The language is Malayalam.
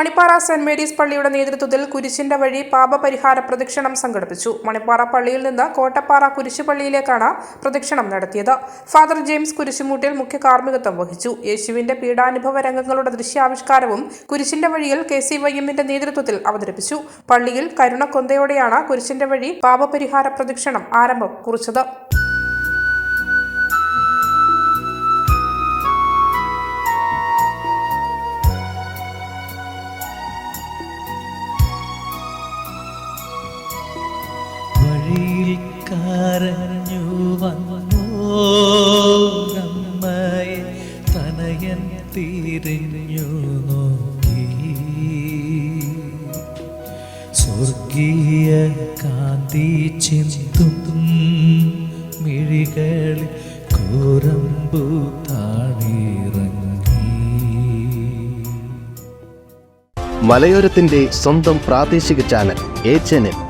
മണിപ്പാറ സെന്റ് മേരീസ് പള്ളിയുടെ നേതൃത്വത്തിൽ കുരിശിന്റെ വഴി പാപപരിഹാര പ്രദക്ഷിണം സംഘടിപ്പിച്ചു. മണിപ്പാറ പള്ളിയിൽ നിന്ന് കോട്ടപ്പാറ കുരിശുപള്ളിയിലേക്കാണ് പ്രദക്ഷിണം നടത്തിയത്. ഫാദർ ജെയിംസ് കുരിശുമൂട്ടിൽ മുഖ്യ കാർമ്മികത്വം വഹിച്ചു. യേശുവിന്റെ പീഡാനുഭവ രംഗങ്ങളുടെ ദൃശ്യാവിഷ്കാരവും കുരിശിന്റെ വഴിയിൽ കെ സി വൈ എമ്മിന്റെ നേതൃത്വത്തിൽ അവതരിപ്പിച്ചു. പള്ളിയിൽ കരുണക്കൊന്തയോടെയാണ് കുരിശിന്റെ വഴി പാപപരിഹാര പ്രദക്ഷിണം ആരംഭം കുറിച്ചത്. സ്വർഗീയ കാന്തി മിഴികളിൽ മലയോരത്തിന്റെ സ്വന്തം പ്രാദേശിക ചാനൽ എ ചാനൽ.